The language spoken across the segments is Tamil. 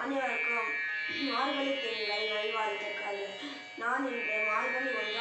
அனைவருக்கும் மார்கழி திங்கள் நல்வாழ்த்துக்கள். நான் இன்று மார்கழி ஒன்று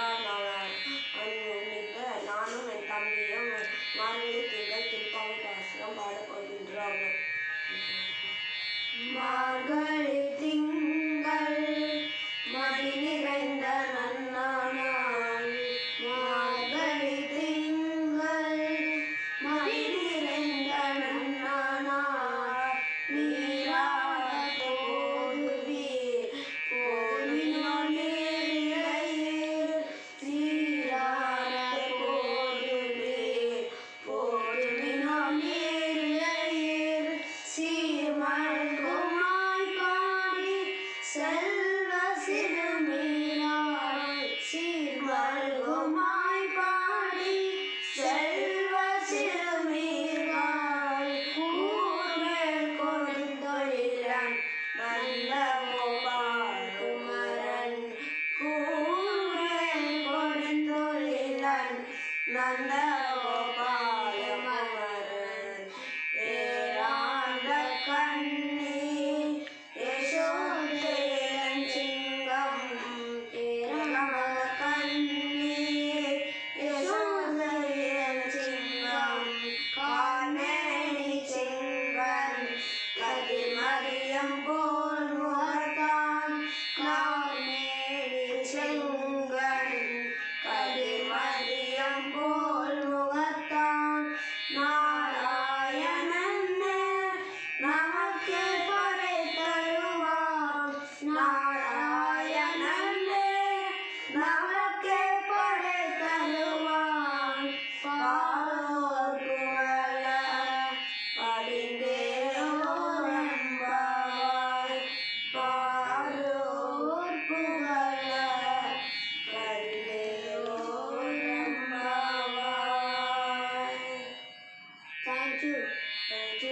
கொடுந்தொழிலன் 就呃就